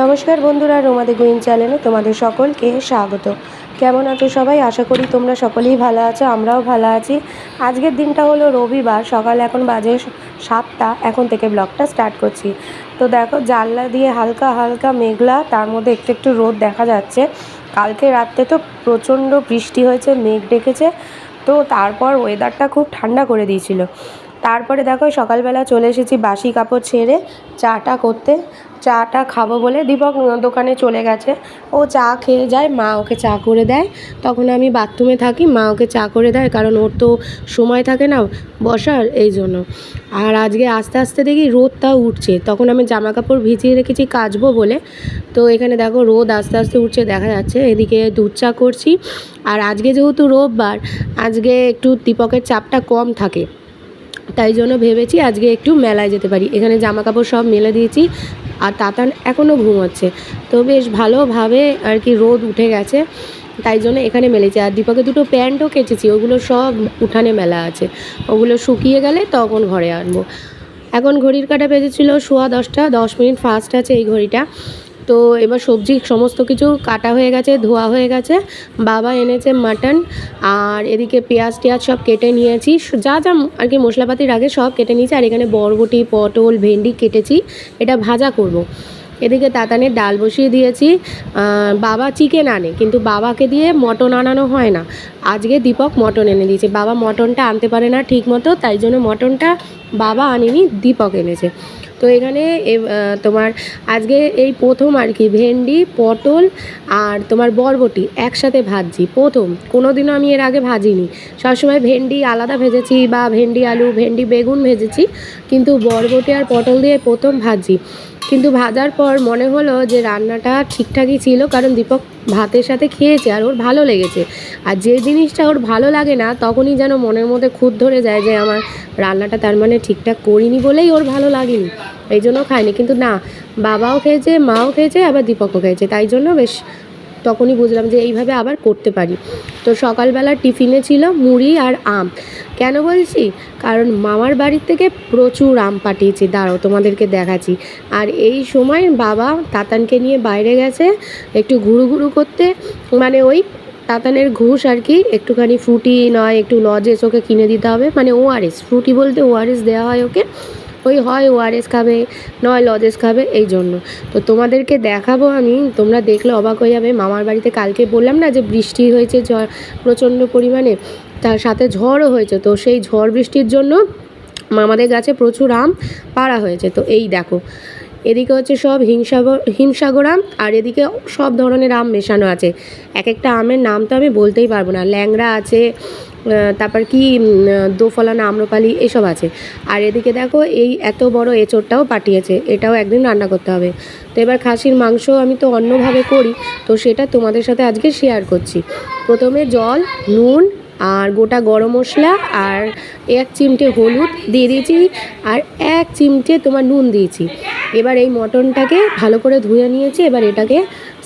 নমস্কার বন্ধুরা রোমাদে গুইন চ্যানেলে তোমাদের সকলকে স্বাগত। কেমন আছো সবাই? আশা করি তোমরা সকলেই ভালো আছো, আমরাও ভালো আছি। আজকের দিনটা হলো রবিবার, সকাল এখন বাজে সাতটা, এখন থেকে ব্লগটা স্টার্ট করছি। তো দেখো, জানলা দিয়ে হালকা হালকা মেঘলা, তার মধ্যে একটু একটু রোদ দেখা যাচ্ছে। কালকে রাত্রে তো প্রচণ্ড বৃষ্টি হয়েছে, মেঘ ডেকেছে। তো তারপর ওয়েদারটা খুব ঠান্ডা করে দিয়েছিল। তারপরে দেখো সকালবেলা চলে এসেছি বাসি কাপড় ছেড়ে চাটা করতে। চাটা খাব বলে দীপক দোকানে চলে গেছে। ও চা খেয়ে যায়, মা ওকে চা করে দেয়। তখন আমি বাথরুমে থাকি, মা ওকে চা করে দেয়, কারণ ওর তো সময় থাকে না বসার, এই জন্য। আর আজকে আস্তে আস্তে দেখি রোদটা উঠছে। তখন আমি জামা কাপড় ভিজিয়ে রেখেছি কাচবো বলে। তো এখানে দেখো, রোদ আস্তে আস্তে উঠছে, দেখা যাচ্ছে। এদিকে দুধ চা করছি। আর আজকে যেহেতু রোববার, আজকে একটু দীপকের চাপটা কম থাকে। তাই জন্য ভেবেছি আজকে একটু মেলায় যেতে পারি। এখানে জামা কাপড় সব মেলে দিয়েছি আর তাতান এখনও ঘুমোচ্ছে। তো বেশ ভালোভাবে আর কি রোদ উঠে গেছে, তাই জন্য এখানে মেলেছি। আর দীপকে দুটো প্যান্টও কেচেছি, ওগুলো সব উঠানে মেলা আছে। ওগুলো শুকিয়ে গেলে তখন ঘরে আনব। এখন ঘড়ির কাটা বেজেছিল সোয়া দশটা, দশ মিনিট ফাস্ট আছে এই ঘড়িটা। তো এবার সবজি সমস্ত কিছু কাটা হয়ে গেছে, ধোয়া হয়ে গেছে। বাবা এনেছে মাটন আর এদিকে পেঁয়াজ টেয়াজ সব কেটে নিয়েছি। যা যা আর কি মশলাপাতির আগে সব কেটে নিয়েছি আর এখানে বরবটি, পটল, ভেন্ডি কেটেছি। এটা ভাজা করব। এদিকে তাতানের ডাল বসিয়ে দিয়েছি। বাবা চিকেন আনে, কিন্তু বাবাকে দিয়ে মটন আনানো হয় না। আজকে দীপক মটন এনে দিয়েছে। বাবা মটনটা আনতে পারে না ঠিক মতো তাই জন্য মটনটা বাবা আনেনি, দীপক এনেছে। তো এখানে তোমার আজকে এই প্রথম আর কি, ভেন্ডি, পটল আর তোমার বরবটি একসাথে ভাজছি, প্রথম। কোনো দিনও আমি এর আগে ভাজিনি। সবসময় ভেন্ডি আলাদা ভেজেছি বা ভেন্ডি আলু, ভেন্ডি বেগুন ভেজেছি, কিন্তু বরবটি আর পটল দিয়ে প্রথম ভাজি কিন্তু ভাজার পর মনে হলো যে রান্নাটা ঠিকঠাকই ছিল, কারণ দীপক ভাতের সাথে খেয়েছে আর ওর ভালো লেগেছে। আর যে জিনিসটা ওর ভালো লাগে না, তখনই যেন মনের মধ্যে খুঁত ধরে যায় যে আমার রান্নাটা তার মানে ঠিকঠাক করিনি বলেই ওর ভালো লাগেনি। এই জন্য খায়নি। কিন্তু না, বাবাও খেয়েছে, মাও খেয়েছে, আবার দীপকও খেয়েছে। তাই জন্য বেশ তখনই বুঝলাম যে এইভাবে আবার করতে পারি। তো সকালবেলা টিফিনে ছিল মুড়ি আর আম। কেন বলছি? কারণ মামার বাড়ির থেকে প্রচুর আম পাঠিয়েছি। দাঁড়াও, তোমাদেরকে দেখাচ্ছি। আর এই সময় বাবা তাতানকে নিয়ে বাইরে গেছে একটু ঘুরু ঘুরু করতে। মানে ওই তাতানের ঘুষ আর কি, একটুখানি ফ্রুটি নয়, একটু লজেস ওকে কিনে দিতে হবে। মানে ওআরএস ফ্রুটি বলতে ওআরএস দেওয়া হয় ওকে। ওই হয় ওআরএস খাবে, নয় লজেস খাবে, এই জন্য। তো তোমাদেরকে দেখাবো আমি, তোমরা দেখলে অবাক হয়ে যাবে। মামার বাড়িতে কালকে বললাম না যে বৃষ্টি হয়েছে প্রচণ্ড পরিমাণে, তার সাথে ঝড়ও হয়েছে। তো সেই ঝড় বৃষ্টির জন্য মামাদের গাছে প্রচুর আম পাড়া হয়েছে। তো এই দেখো, এদিকে হচ্ছে সব হিমসাগর হিমসাগর আম, আর এদিকে সব ধরনের আম মেশানো আছে। এক একটা আমের নাম তো আমি বলতেই পারব না। ল্যাংড়া আছে তারপর কি উম, দোফলানা আম্রপালি এসব আছে। আর এদিকে দেখো এই এত বড় এঁচোড়টাও পাঠিয়েছে এটাও একদিন রান্না করতে হবে। তো এবার খাসির মাংস আমি তো অন্যভাবে করি তো সেটা তোমাদের সাথে আজকে শেয়ার করছি। প্রথমে জল নুন আর গোটা গরম মশলা আর এক চিমটে হলুদ দিয়ে দিয়েছি আর এক চিমটে তোমার নুন দিয়েছি। এবার এই মটনটাকে ভালো করে ধুয়ে নিয়েছি এবার এটাকে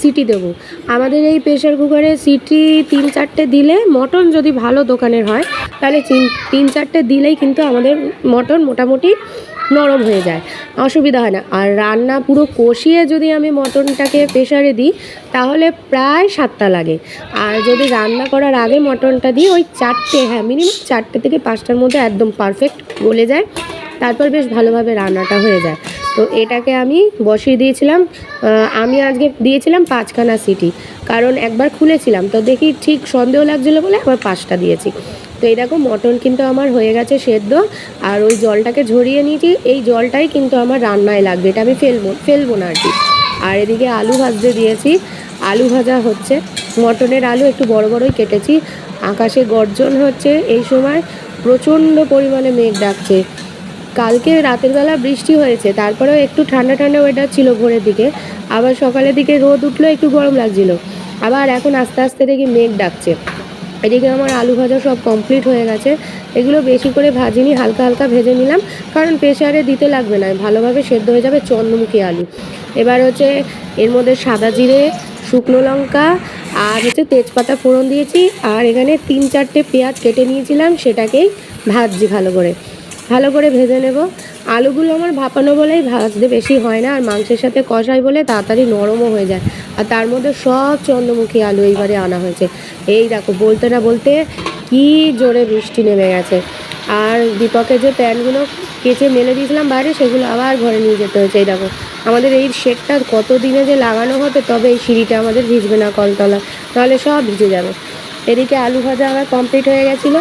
সিটি দেবো। আমাদের এই প্রেশার কুকারে সিটি তিন চারটে দিলে মটন যদি ভালো দোকানের হয়, তাহলে তিন- চারটে দিলেই কিন্তু আমাদের মটন মোটামুটি নরম হয়ে যায়। অসুবিধা হয় না। আর রান্না পুরো কষিয়ে যদি আমি মটনটাকে প্রেশারে দিই, তাহলে প্রায় সাতটা লাগে। আর যদি রান্না করার আগে মটনটা দিই, ওই চারটে হ্যাঁ মিনিমাম চারটে থেকে পাঁচটার মধ্যে একদম পারফেক্ট গলে যায়। তারপর বেশ ভালোভাবে রান্নাটা হয়ে যায়। তো এটাকে আমি বসিয়ে দিয়েছিলাম আমি আজকে দিয়েছিলাম পাঁচখানা সিটি, কারণ একবার খুলেছিলাম, তো দেখি ঠিক সন্দেহ লাগছিল বলে আবার পাঁচটা দিয়েছি। তো এই দেখো, মটন কিন্তু আমার হয়ে গেছে সেদ্ধ, আর ওই জলটাকে ঝরিয়ে নিয়েছি, এই জলটাই কিন্তু আমার রান্নায় লাগবে, এটা আমি ফেলব ফেলব না আর কি। আর এদিকে আলু ভাজতে দিয়েছি, আলু ভাজা হচ্ছে, মটনের আলু একটু বড় বড়ই কেটেছি, আকাশে গর্জন হচ্ছে, এই সময় প্রচণ্ড পরিমাণে মেঘ ডাকছে কালকে রাতের বেলা বৃষ্টি হয়েছে, তারপরেও একটু ঠান্ডা ঠান্ডা ওয়েদার ছিল ভোরের দিকে, আবার সকালের দিকে রোদ উঠল, একটু গরম লাগছিল। আবার এখন আস্তে আস্তে দেখি মেঘ ডাকছে। এদিকে আমার আলু ভাজা সব কমপ্লিট হয়ে গেছে। এগুলো বেশি করে ভাজিনি, হালকা হালকা ভেজে নিলাম, কারণ প্রেশারে দিতে লাগবে না, ভালোভাবে সেদ্ধ হয়ে যাবে চন্দ্রমুখী আলু। এবার হচ্ছে এর মধ্যে সাদা জিরে, শুকনো লঙ্কা, আর হচ্ছে তেজপাতা ফোড়ন দিয়েছি, আর এখানে তিন চারটে পেঁয়াজ কেটে নিয়েছিলাম, সেটাকেই ভাজছি ভালো করে। ভালো করে ভেজে নেব। আলুগুলো আমার ভাপানো বলেই ভাজতে বেশি হয় না, আর মাংসের সাথে কষাই বলে তাড়াতাড়ি নরমও হয়ে যায়। আর তার মধ্যে সব চন্দ্রমুখী আলু এইবারে আনা হয়েছে। এই দেখো, বলতে না বলতে কি জোরে বৃষ্টি নেমে গেছে। আর দীপকের যে প্যান্টগুলো কেচে মেলে দিয়েছিলাম বাইরে, সেগুলো আবার ঘরে নিয়ে যেতে হয়েছে। এই দেখো, আমাদের এই শেডটা কত দিনে যে লাগানো হবে, তবে এই সিঁড়িটা আমাদের ভিজবে না কলতলা। তাহলে সব ভিজে যাবে। এদিকে আলু ভাজা আমার কমপ্লিট হয়ে গেছিল।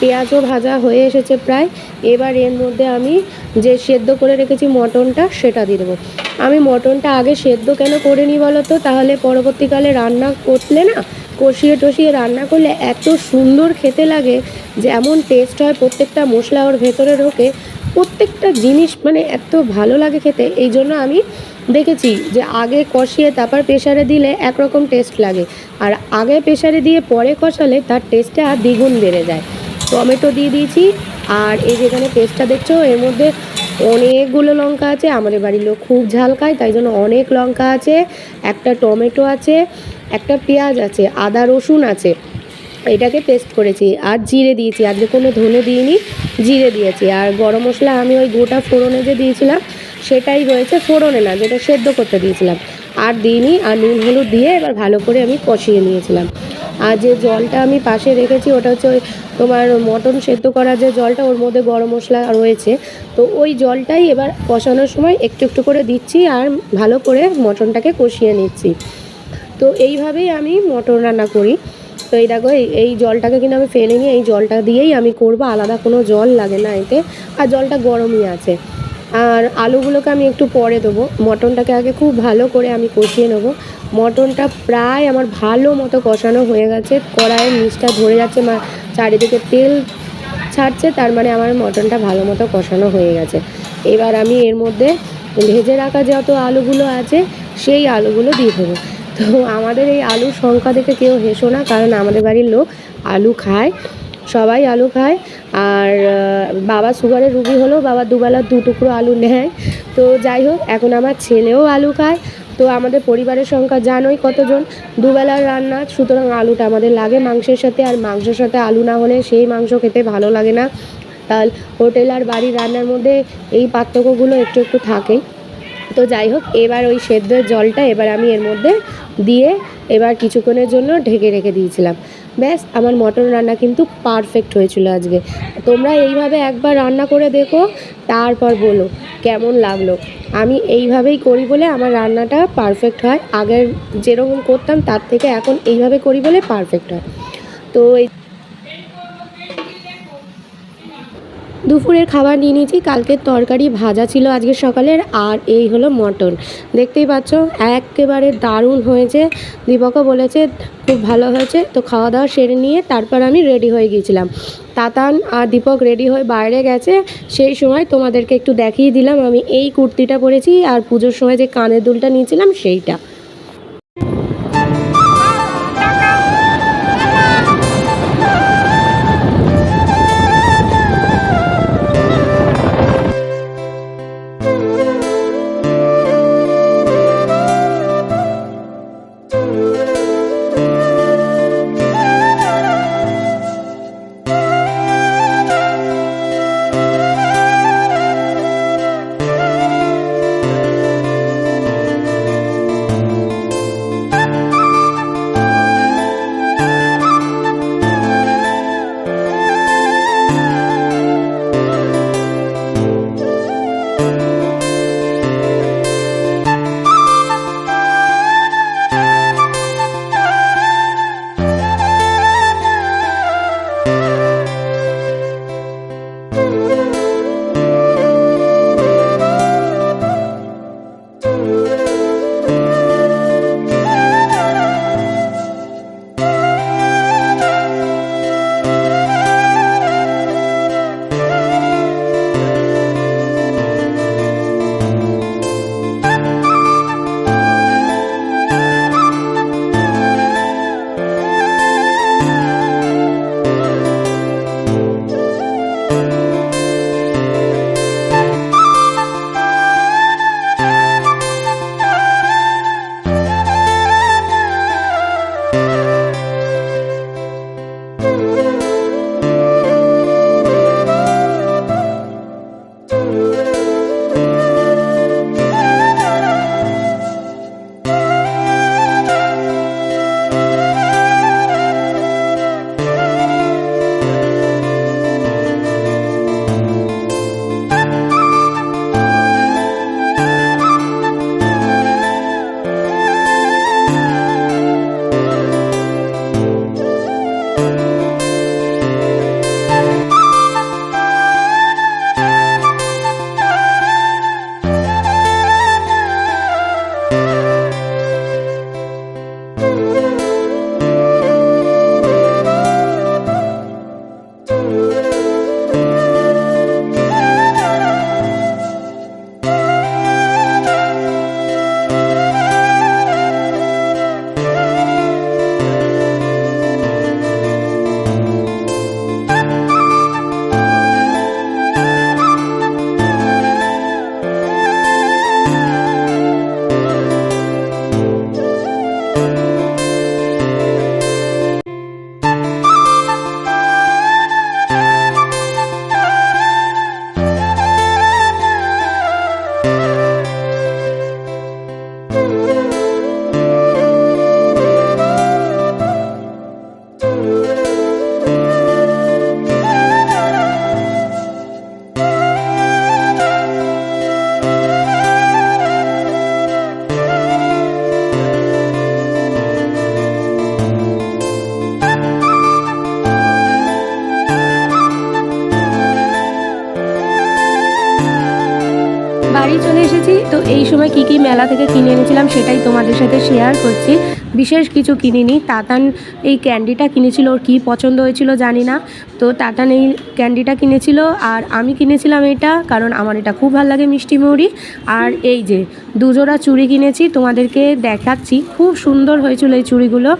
পেঁয়াজও ভাজা হয়ে এসেছে প্রায়। এবার এর মধ্যে আমি যে সেদ্ধ করে রেখেছি মটনটা, সেটা দিয়ে দেবো। আমি মটনটা আগে সেদ্ধ কেন করে নিই বলো তো? তাহলে পরবর্তীকালে রান্না করলে না, কষিয়ে টষিয়ে রান্না করলে এত সুন্দর খেতে লাগে, যেমন টেস্ট হয় প্রত্যেকটা মশলা ওর ভেতরে ঢোকে, প্রত্যেকটা জিনিস মানে এত ভালো লাগে খেতে। এই জন্য আমি দেখেছি যে আগে কষিয়ে তারপর প্রেশারে দিলে একরকম টেস্ট লাগে। আর আগে প্রেশারে দিয়ে পরে কষালে তার টেস্টটা দ্বিগুণ বেড়ে যায়। টমেটো দিয়ে দিয়েছি আর এই যেখানে পেস্টটা দেখছ, এর মধ্যে অনেকগুলো লঙ্কা আছে। আমাদের বাড়ির লোক খুব ঝাল খায়, তাই জন্য অনেক লঙ্কা আছে, একটা টমেটো আছে, একটা পেঁয়াজ আছে, আদা রসুন আছে। এটাকে পেস্ট করেছি আর জিরে দিয়েছি, আজকে কোনো ধনে দিইনি, জিরে দিয়েছি। আর গরম মশলা আমি ওই গোটা ফোড়নে যে দিয়েছিলাম, সেটাই রয়েছে ফোড়নে না, যেটা সেদ্ধ করতে দিয়েছিলাম। আর দিইনি, আর নুন হলুদ দিয়ে এবার ভালো করে আমি কষিয়ে নিয়েছিলাম। আর যে জলটা আমি পাশে রেখেছি ওটা হচ্ছে ওই তোমার মটন সেদ্ধ করা যে জলটা, ওর মধ্যে গরম মশলা রয়েছে। তো ওই জলটাই এবার কষানোর সময় একটু একটু করে দিচ্ছি আর ভালো করে মটনটাকে কষিয়ে নিচ্ছি। তো এইভাবেই আমি মটন রান্না করি। তো এই দেখো, এই জলটাকে কিন্তু আমি ফেলে নিই এই জলটা দিয়েই আমি করব। আলাদা কোনো জল লাগে না এতে। আর জলটা গরমই আছে। আর আলুগুলোকে আমি একটু পরে দেবো। মটনটাকে আগে খুব ভালো করে আমি কষিয়ে নেব। মটনটা প্রায় আমার ভালো মতো কষানো হয়ে গেছে। কড়াইয়ের নিচটা ধরে যাচ্ছে, মা চারিদিকে তেল ছাড়ছে, তার মানে আমার মটনটা ভালো মতো কষানো হয়ে গেছে। এবার আমি এর মধ্যে ভেজে রাখা যত আলুগুলো আছে, সেই আলুগুলো দিয়ে দেবো। তো আমাদের এই আলুর সংখ্যা দেখে কেউ হেসো না, কারণ আমাদের বাড়ির লোক আলু খায়। সবাই আলু খায়। আর বাবা সুগারের রুগী হলেও বাবা দুবেলা দু টুকরো আলু নেয়। তো যাই হোক, এখন আমার ছেলেও আলু খায়। তো আমাদের পরিবারের সংখ্যা জানোই কতজন। দুবেলার রান্না, সুতরাং আলুটা আমাদের লাগে মাংসের সাথে। আর মাংসের সাথে আলু না হলে সেই মাংস খেতে ভালো লাগে না। তাহলে হোটেল আর বাড়ির রান্নার মধ্যে এই পার্থক্যগুলো একটু একটু থাকেই তো যাই হোক, এবার ওই সেদ্ধের জলটা এবার আমি এর মধ্যে দিয়ে এবার কিছুক্ষণের জন্য ঢেকে রেখে দিয়েছিলাম। ব্যাস, আমার মটন রান্না কিন্তু পারফেক্ট হয়েছিল আজকে। তোমরা এইভাবে একবার রান্না করে দেখো, তারপর বলো, কেমন লাগল? আমি এইভাবেই করি বলে আমার রান্নাটা পারফেক্ট হয়। আগের যেরকম করতাম, তার থেকে এখন এইভাবে করি বলে পারফেক্ট হয়। তো এই দুপুরের খাবার নিয়ে নিয়েছি। কালকের তরকারি ভাজা ছিল আজকে সকালের, আর এই হলো মটন। দেখতেই পাচ্ছ, একেবারে দারুণ হয়েছে। দীপকও বলেছে, খুব ভালো হয়েছে। তো খাওয়া দাওয়া সেরে নিয়ে তারপর আমি রেডি হয়ে গিয়েছিলাম। তাতান আর দীপক রেডি হয়ে বাইরে গেছে। সেই সময় তোমাদেরকে একটু দেখিয়ে দিলাম, আমি এই কুর্তিটা পরেছি, আর পুজোর সময় যে কানের দুলটা নিয়েছিলাম সেইটা। মেলা থেকে কিনে এনেছিলাম, সেটাই তোমাদের সাথে শেয়ার করছি। বিশেষ কিছু কিনিনি। তাতান এই ক্যান্ডিটা কিনেছিল, ওর কী পছন্দ হয়েছিল জানি না। তো তাতান এই ক্যান্ডিটা কিনেছিল, আর আমি কিনেছিলাম এটা, কারণ আমার এটা খুব ভালো লাগে মিষ্টি মৌরি। আর এই যে দুজোড়া চুড়ি কিনেছি, তোমাদেরকে দেখাচ্ছি। খুব সুন্দর হয়েছিল এই চুড়িগুলো,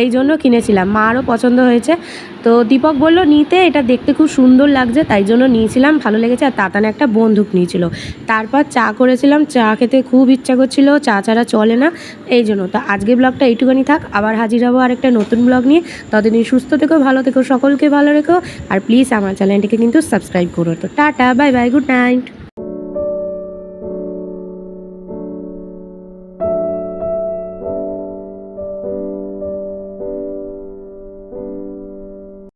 এই জন্য কিনেছিলাম। মারও পছন্দ হয়েছে। তো দীপক বলল, নিতে, এটা দেখতে খুব সুন্দর লাগছে, তাই জন্য নিয়েছিলাম, ভালো লেগেছে। আর তাতানে একটা বন্দুক নিয়েছিল। তারপর চা করেছিলাম, চা খেতে খুব ইচ্ছা করছিল, চা ছাড়া চলে না, এই জন্য। তো আজকে ব্লগটা এইটুখানি থাক, আবার হাজির হব আরেকটা নতুন ব্লগ নিয়ে। ততদিন সুস্থ থেকো, ভালো থেকো, সকলকে ভালো রেখো, আর প্লিজ আমার চ্যানেলটিকে কিন্তু সাবস্ক্রাইব করো। তো tata, bye bye, good night.